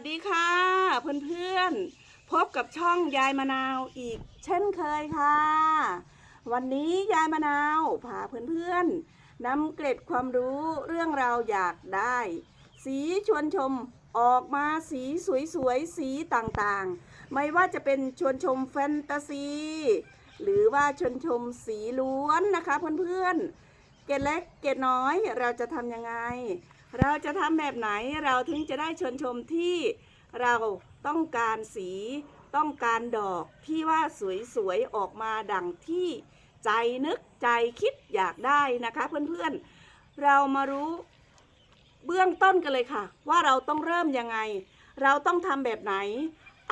วัสดีค่ะ เพื่อนๆ พบกับช่องยายมะนาวอีกเช่นเคยค่ะ วันนี้ยายมะนาวพาเพื่อนๆนำเกร็ดความรู้เรื่องราวอยากได้ สีชวนชมออกมาสีสวยๆ สีต่างๆ ไม่ว่าจะเป็นชวนชมแฟนตาซี หรือว่าชวนชมสีล้วนนะคะเพื่อนๆ เกร็ดเล็กเกร็ดน้อยเราจะทำยังไง เราจะทำแบบไหนเราถึงจะได้ชวนชมที่เราต้องการสีต้องการดอกที่ว่าสวยๆ ออกมาดังที่ใจนึกใจคิดอยากได้นะคะ เพื่อนๆ เรามารู้เบื้องต้นกันเลยค่ะ ว่าเราต้องเริ่มยังไง เราต้องทำแบบไหน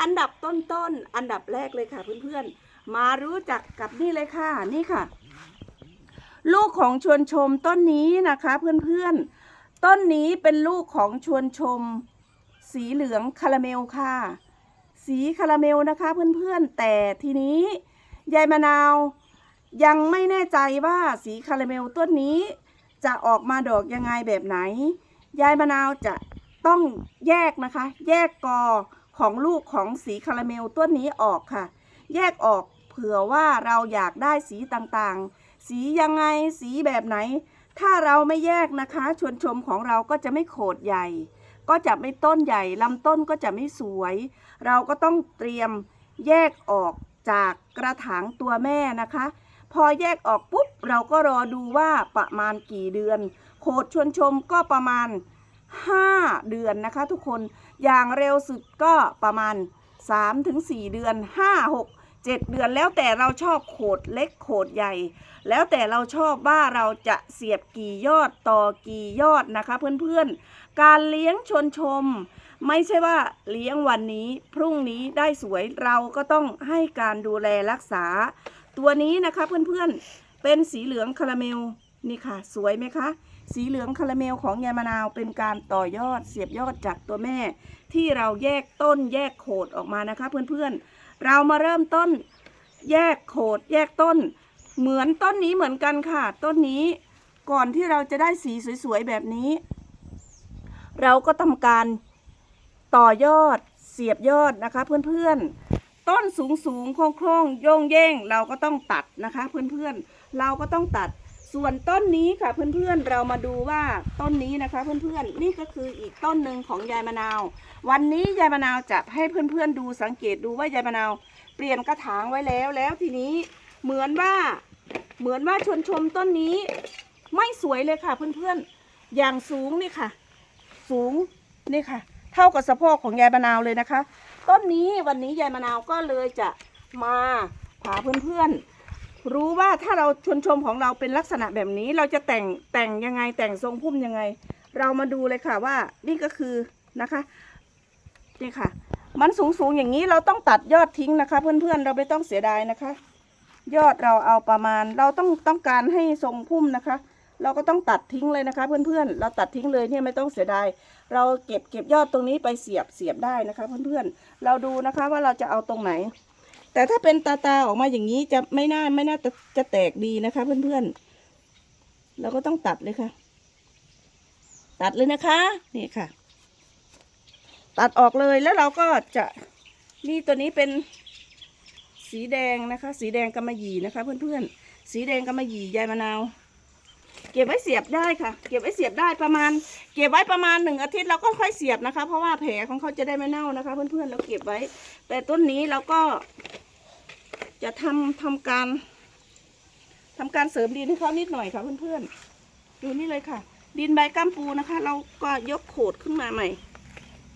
อันดับต้นๆอันดับแรกเลยค่ะเพื่อนๆ มารู้จักกับนี่เลยค่ะนี่ค่ะ ลูกของชวนชมต้นนี้นะคะ เพื่อนๆ ต้นนี้เป็นลูกของชวนชม สีเหลืองคาราเมลค่ะ สีคาราเมลนะคะเพื่อนๆ แต่ทีนี้ยายมะนาวยังไม่แน่ใจว่าสีคาราเมลต้นนี้จะออกมาดอกยังไงแบบไหน ยายมะนาวจะต้องแยกนะคะ แยกกอของลูกของสีคาราเมลต้นนี้ออกค่ะ แยกออกเผื่อว่าเราอยากได้สีต่างๆ สียังไงสีแบบไหน ถ้าเราไม่แยกนะคะ ชวนชมของเราก็จะไม่โขดใหญ่ ก็จะไม่ต้นใหญ่ลำต้นก็จะไม่สวย เราก็ต้องเตรียมแยกออกจากกระถางตัวแม่นะคะ พอแยกออกปุ๊บเราก็รอดูว่าประมาณกี่เดือน โขดชวนชมก็ประมาณ 5 เดือนนะคะ ทุกคนอย่างเร็วสุดก็ประมาณ 3-4 เดือน 5 6 7เดือนแล้วแต่เราชอบโขดเล็กโขดใหญ่ แล้วแต่เราชอบว่าเราจะเสียบกี่ยอดต่อกี่ยอดนะคะเพื่อนๆ การเลี้ยงชนชม ไม่ใช่ว่าเลี้ยงวันนี้พรุ่งนี้ได้สวยเราก็ต้องให้การดูแลรักษา ตัวนี้นะคะเพื่อนๆเป็นสีเหลืองคาราเมลนี่ค่ะ สวยไหมคะ สีเหลืองคาราเมลของยายมะนาวเป็นการต่อยอดเสียบยอดจากตัวแม่ ที่เราแยกต้นแยกโขดออกมานะคะ เพื่อนๆ เรามาเริ่มต้นแยกโขดแยกต้น เหมือนต้นนี้เหมือนกันค่ะ ต้นนี้ก่อนที่เราจะได้สีสวยๆแบบนี้ เราก็ทำการต่อยอดเสียบยอดนะคะ เพื่อนๆ ต้นสูงสูงๆโค้งๆโย่งเย่งเราก็ต้องตัดนะคะ เพื่อนๆ เราก็ต้องตัด ส่วนต้นนี้ค่ะเพื่อนๆเรามาดูว่าต้นนี้นะคะเพื่อนๆนี่ก็คืออีกต้นหนึ่งของยายมะนาว วันนี้ยายมะนาวจะให้เพื่อนๆดูสังเกตดูว่ายายมะนาว เปลี่ยนกระถางไว้แล้วแล้วทีนี้เหมือนว่าเหมือนว่าชวนชมต้นนี้ ไม่สวยเลยค่ะเพื่อนๆอย่างสูงนี่ค่ะ สูงนี่ค่ะ เท่ากับสะโพกของยายมะนาวเลยนะคะ ต้นนี้วันนี้ยายมะนาวก็เลยจะมาพาเพื่อนๆ รู้ว่าถ้าเราชนชมของเราเป็นลักษณะแบบนี้ เราจะแต่งแต่งยังไงแต่งทรงพุ่มยังไง เรามาดูเลยค่ะว่านี่ก็คือนะคะนี่ค่ะ มันสูงสูงๆอย่างนี้เราต้องตัดยอดทิ้งนะคะ เพื่อนๆเราไม่ต้องเสียดายนะคะ ยอดเราเอาประมาณ เราต้องต้องการให้ทรงพุ่มนะคะ เราก็ต้องตัดทิ้งเลยนะคะ เพื่อนๆเราตัดทิ้งเลยเนี่ยไม่ต้องเสียดายเราเก็บเก็บยอดตรงนี้ไปเสียบเสียบได้นะคะ เพื่อนๆเราดูนะคะว่าเราจะเอาตรงไหน แต่ถ้าเป็นตาตาออกมาอย่างนี้จะไม่น่าไม่น่าจะจะแตกดีนะคะ เพื่อนๆเราก็ต้องตัดเลยค่ะ ตัดเลยนะคะนี่ค่ะ ตัดออกเลยแล้วเราก็จะนี่ตัวนี้เป็นสีแดงนะคะ สีแดงกำมะหยี่นะคะ เพื่อนๆ สีแดงกำมะหยี่ยายมะนาว เก็บไว้เสียบได้ค่ะ เก็บไว้เสียบได้ประมาณ เก็บไว้ประมาณหนึ่งอาทิตย์เราก็ค่อยเสียบนะคะ เพราะว่าแผลของเขาจะได้ไม่เน่านะคะ เพื่อนๆเราเก็บไว้ แต่ต้นนี้เราก็ จะทำทำการทำการเสริมดินให้เขานิดหน่อยค่ะเพื่อนๆดูนี่เลยค่ะ ดินใบก้ามปูนะคะ เราก็ยกโขดขึ้นมาใหม่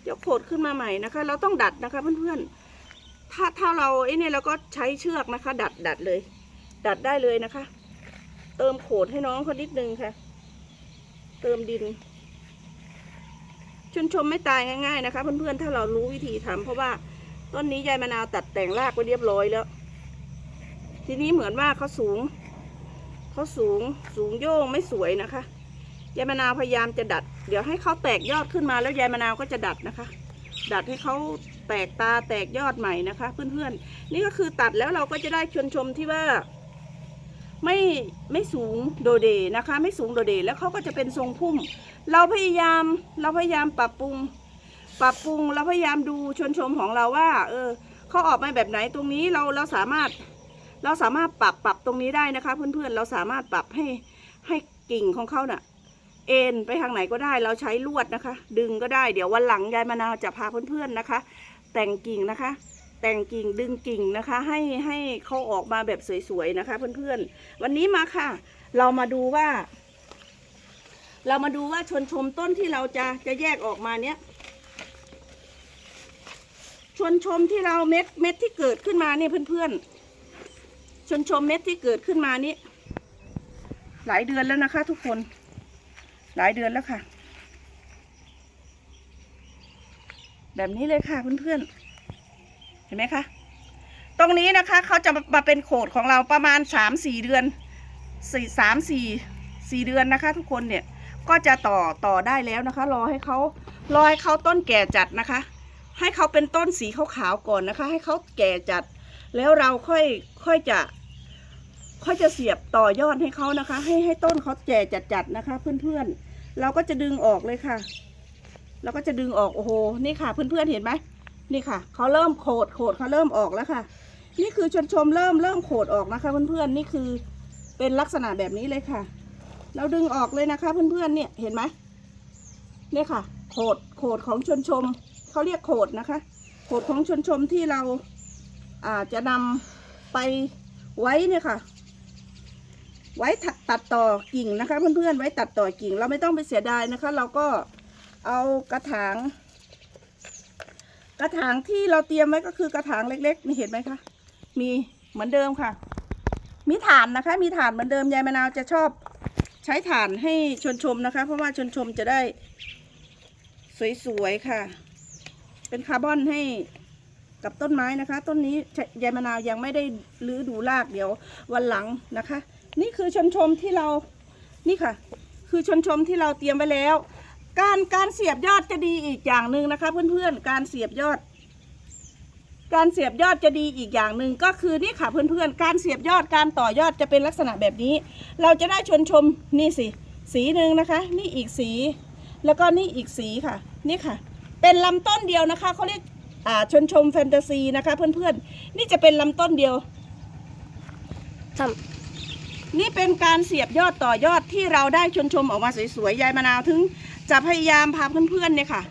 ยกโขดขึ้นมาใหม่นะคะ เราต้องดัดนะคะเพื่อนๆถ้าถ้าเราไอ้นี่เราก็ใช้เชือกนะคะ ดัดดัดเลย ดัดได้เลยนะคะ เติมโขดให้น้องเขานิดนึงค่ะ เติมดินชนชมไม่ตายง่ายๆนะคะ เพื่อนๆถ้าเรารู้วิธีทำเพราะว่าต้นนี้ยายมะนาวตัดแต่งรากไว้เรียบร้อยแล้ว ทีนี้เหมือนว่าเขาสูงเขาสูงสูงโย่งไม่สวยนะคะยายมะนาวพยายามจะดัด เดี๋ยวให้เขาแตกยอดขึ้นมาแล้วยายมะนาวก็จะดัดนะคะ ดัดให้เขาแตกตาแตกยอดใหม่นะคะ เพื่อนๆ นี่ก็คือตัดแล้วเราก็จะได้ชวนชมที่ว่า ไม่ไม่สูงโดดเดนะคะ ไม่สูงโดดเดแล้วเขาก็จะเป็นทรงพุ่ม เราพยายามเราพยายามปรับปรุง ปรับปรุงเราพยายามดูชนชมของเราว่า เออเขาออกมาแบบไหนตรงนี้เราเราสามารถ เราสามารถปรับปรับตรงนี้ได้นะคะ เพื่อนๆ เราสามารถปรับให้ให้กิ่งของเขาน่ะ เอ็นไปทางไหนก็ได้ เราใช้ลวดนะคะ ดึงก็ได้ เดี๋ยววันหลังยายมะนาวจะพาเพื่อนๆนะคะ แต่งกิ่งนะคะ แต่งกิ่งดึงกิ่งนะคะ ให้ให้เขาออกมาแบบสวยๆนะคะ เพื่อนๆ วันนี้มาค่ะ เรามาดูว่า เรามาดูว่าชนชมต้นที่เราจะจะแยกออกมาเนี้ยชนชมที่เราเม็ดเม็ดที่เกิดขึ้นมาเนี่ยเพื่อนๆ ชนชมเม็ดที่เกิดขึ้นมานี้หลายเดือนแล้วนะคะ ทุกคน หลายเดือนแล้วค่ะ แบบนี้เลยค่ะเพื่อนๆเห็นไหมคะตรงนี้นะคะเขาจะมาเป็นโขดของเราประมาณสามสี่เดือนสี่สามสี่สี่เดือนนะคะ ทุกคนเนี่ยก็จะต่อต่อได้แล้วนะคะ รอให้เขารอให้เขาต้นแก่จัดนะคะ ให้เขาเป็นต้นสีขาวๆก่อนนะคะ ให้เขาแก่จัด แล้วเราค่อยค่อยจะ ค่อยจะเสียบต่อยอดให้เขานะคะ ให้ให้ต้นเขาแก่จัดๆนะคะ เพื่อนๆ เราก็จะดึงออกเลยค่ะ เราก็จะดึงออกโอ้โหนี่ค่ะ เพื่อนๆเห็นไหมนี่ค่ะเขาเริ่มโขดโขดเขาเริ่มออกแล้วค่ะ นี่คือชนชมเริ่มเริ่มโขดออกนะคะ เพื่อนๆนี่คือเป็นลักษณะแบบนี้เลยค่ะ เราดึงออกเลยนะคะ เพื่อนๆเนี่ยเห็นไหมเนี่ยค่ะ โขดโขดของชนชมเขาเรียกโขดนะคะ โขดของชนชมที่เราอาจะนำไปไว้เนี่ยค่ะ ไว้ตัดตัดต่อกิ่งนะคะ เพื่อนๆไว้ตัดต่อกิ่ง เราไม่ต้องไปเสียดายนะคะ เราก็เอากระถาง กระถางที่เราเตรียมไว้ก็คือกระถางเล็กๆนี่เห็นไหมคะ มีเหมือนเดิมค่ะ มีฐานนะคะ มีฐานเหมือนเดิมยายมะนาวจะชอบใช้ฐานให้ชนชมนะคะ เพราะว่าชนชมจะได้สวยๆค่ะ เป็นคาร์บอนให้กับต้นไม้นะคะ ต้นนี้ยายมะนาวยังไม่ได้รื้อดูรากเดี๋ยววันหลังนะคะ นี่คือชนชมที่เรานี่ค่ะ คือชนชมที่เราเตรียมไว้แล้ว การการเสียบยอดจะดีอีกอย่างหนึ่งนะคะ เพื่อนๆการเสียบยอด การเสียบยอดจะดีอีกอย่างหนึ่งก็คือนี่ค่ะเพื่อนๆการเสียบยอดการต่อยอดจะเป็นลักษณะแบบนี้ เราจะได้ชนชมนี่สิสีหนึ่งนะคะ นี่อีกสี แล้วก็นี่อีกสีค่ะ นี่ค่ะ เป็นลำต้นเดียวนะคะเขาเรียกอ่าชนชมแฟนตาซีนะคะ เพื่อนๆ นี่จะเป็นลำต้นเดียวท นี่เป็นการเสียบยอดต่อยอดที่เราได้ชนชมออกมาสวยๆยายมะนาวถึงจะพยายามพาเพื่อนๆเนี่ยค่ะ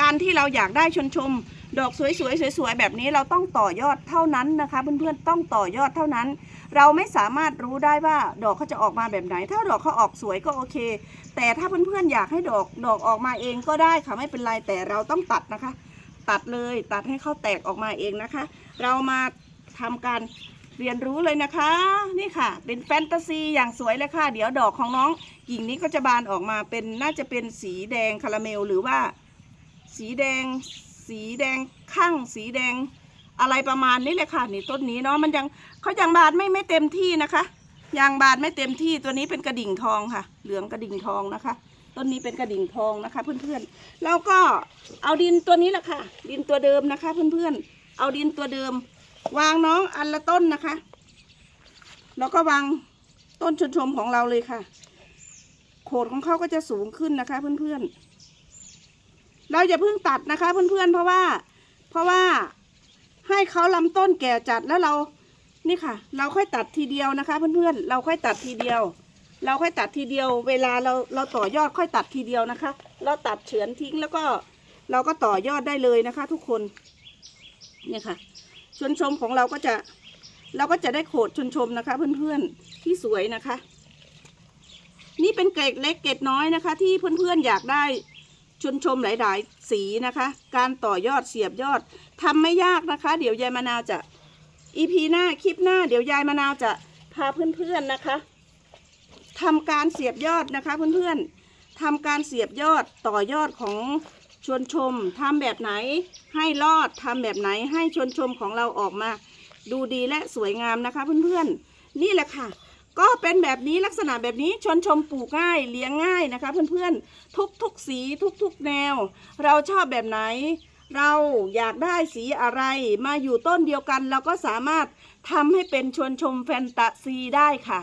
การที่เราอยากได้ชนชม ดอกสวยๆสวยๆแบบนี้เราต้องต่อยอดเท่านั้นนะคะเพื่อนๆต้องต่อยอดเท่านั้น เราไม่สามารถรู้ได้ว่าดอกเขาจะออกมาแบบไหน ถ้าดอกเขาออกสวยก็โอเค แต่ถ้าเพื่อนๆอยากให้ดอกดอกออกมาเองก็ได้ค่ะไม่เป็นไรแต่เราต้องตัดนะคะ ตัดเลยตัดให้เขาแตกออกมาเองนะคะ เรามาทำการ เรียนรู้เลยนะคะ นี่ค่ะ เป็นแฟนตาซีอย่างสวยเลยค่ะ เดี๋ยวดอกของน้องกิ่งนี้ก็จะบานออกมาเป็นน่าจะเป็นสีแดงคาราเมล หรือว่า สีแดง สีแดงข้างสีแดง อะไรประมาณนี้เลยค่ะนี่ต้นนี้เนาะมันยังเขายังบานไม่ไม่เต็มที่นะคะยังบานไม่เต็มที่ตัวนี้เป็นกระดิ่งทองค่ะ เหลืองกระดิ่งทองนะคะ ต้นนี้เป็นกระดิ่งทองนะคะ เพื่อนๆแล้วก็เอาดินตัวนี้แหละค่ะ ดินตัวเดิมนะคะ เพื่อนๆเอาดินตัวเดิม วางน้องอันละต้นนะคะ แล้วก็วางต้นชนชมของเราเลยค่ะ โขดของเขาก็จะสูงขึ้นนะคะเพื่อนๆ เราอย่าเพิ่งตัดนะคะเพื่อนๆ เพราะว่า เพราะว่าให้เขาลำต้นแก่จัดแล้วเรา นี่ค่ะ เราค่อยตัดทีเดียวนะคะ เพื่อนๆ เราค่อยตัดทีเดียว เราค่อยตัดทีเดียว เวลาเราเราต่อยอดค่อยตัดทีเดียวนะคะ เราตัดเฉือนทิ้งแล้วก็เราก็ต่อยอดได้เลยนะคะ ทุกคน เนี่ยค่ะ ชนชมของเราก็จะเราก็จะได้โขดชนชมนะคะ เพื่อนๆที่สวยนะคะ นี่เป็นเกรดเล็กเกรดน้อยนะคะ ที่เพื่อนๆอยากได้ชนชมหลาย ๆ สีนะคะ การต่อยอดเสียบยอดทำไม่ยากนะคะ เดี๋ยวยายมะนาวจะอีพีหน้าคลิปหน้า เดี๋ยวยายมะนาวจะพาเพื่อนๆนะคะทำการเสียบยอดนะคะ เพื่อนๆทำการเสียบยอดต่อยอดของ ชวนชมทำแบบไหนให้รอดทำแบบไหนให้ชวนชมของเราออกมา ดูดีและสวยงามนะคะเพื่อนๆ นี่แหละค่ะ ก็เป็นแบบนี้ลักษณะแบบนี้ชวนชมปลูกง่ายเลี้ยงง่ายนะคะเพื่อนๆ ทุกๆสีทุกๆแนว เราชอบแบบไหน เราอยากได้สีอะไรมาอยู่ต้นเดียวกัน เราก็สามารถทำให้เป็นชวนชมแฟนตาซีได้ค่ะ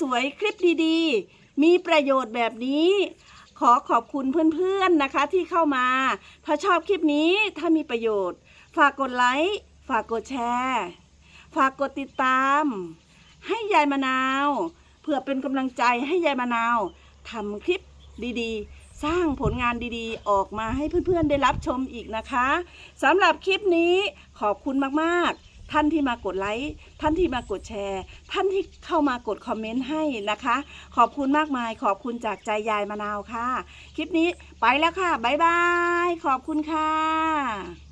สวยๆ คลิปดีๆ มีประโยชน์แบบนี้ ขอขอบคุณเพื่อนๆนะคะที่เข้ามา ถ้าชอบคลิปนี้ถ้ามีประโยชน์ ฝากกดไลค์ ฝากกดแชร์ ฝากกดติดตาม ให้ยายมะนาว เพื่อเป็นกำลังใจให้ยายมะนาวทำคลิปดีๆ สร้างผลงานดีๆ ออกมาให้เพื่อนๆได้รับชมอีกนะคะสำหรับคลิปนี้ขอบคุณมากๆ ท่านที่มากดไลค์ ท่านที่มากดแชร์ ท่านที่เข้ามากดคอมเมนต์ให้นะคะ ขอบคุณมากมาย ขอบคุณจากใจยายมะนาวค่ะ คลิปนี้ไปแล้วค่ะ บ๊ายบาย ขอบคุณค่ะ